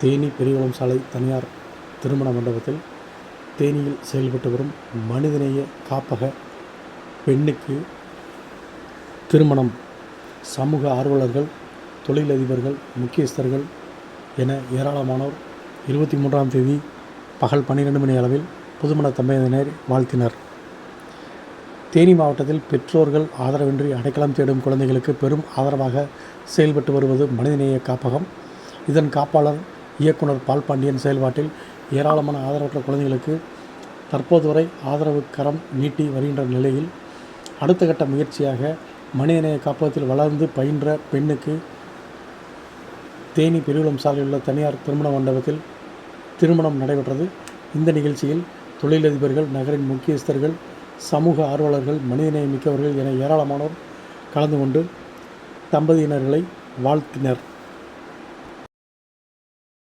தேனி பெரியகுளம் சாலை தனியார் திருமண மண்டபத்தில் தேனியில் செயல்பட்டு வரும் மனிதநேய காப்பக பெண்ணுக்கு திருமணம். சமூக ஆர்வலர்கள் தொழிலதிபர்கள் முக்கியஸ்தர்கள் என ஏராளமானோர் இருபத்தி மூன்றாம் தேதி பகல் பன்னிரெண்டு மணி அளவில் புதுமண தம்பதியினர் வாழ்த்தினர். தேனி மாவட்டத்தில் பெற்றோர்கள் ஆதரவின்றி அடைக்கலம் தேடும் குழந்தைகளுக்கு பெரும் ஆதரவாக செயல்பட்டு வருவது மனிதநேய காப்பகம். இதன் காப்பாளர் இயக்குனர் பால் பாண்டியன் செயல்பாட்டில் ஏராளமான ஆதரவற்ற குழந்தைகளுக்கு தற்போது வரை ஆதரவு கரம் நீட்டி வருகின்ற நிலையில் அடுத்த கட்ட முயற்சியாக மனிதநேய காப்பகத்தில் வளர்ந்து பயின்ற பெண்ணுக்கு தேனி பெருவிளம் சாலையில் உள்ள தனியார் திருமண மண்டபத்தில் திருமணம் நடைபெற்றது. இந்த நிகழ்ச்சியில் தொழிலதிபர்கள் நகரின் முக்கியஸ்தர்கள் சமூக ஆர்வலர்கள் மனிதநேயம் மிக்கவர்கள் என ஏராளமானோர் கலந்து கொண்டு தம்பதியினர்களை வாழ்த்தினர்.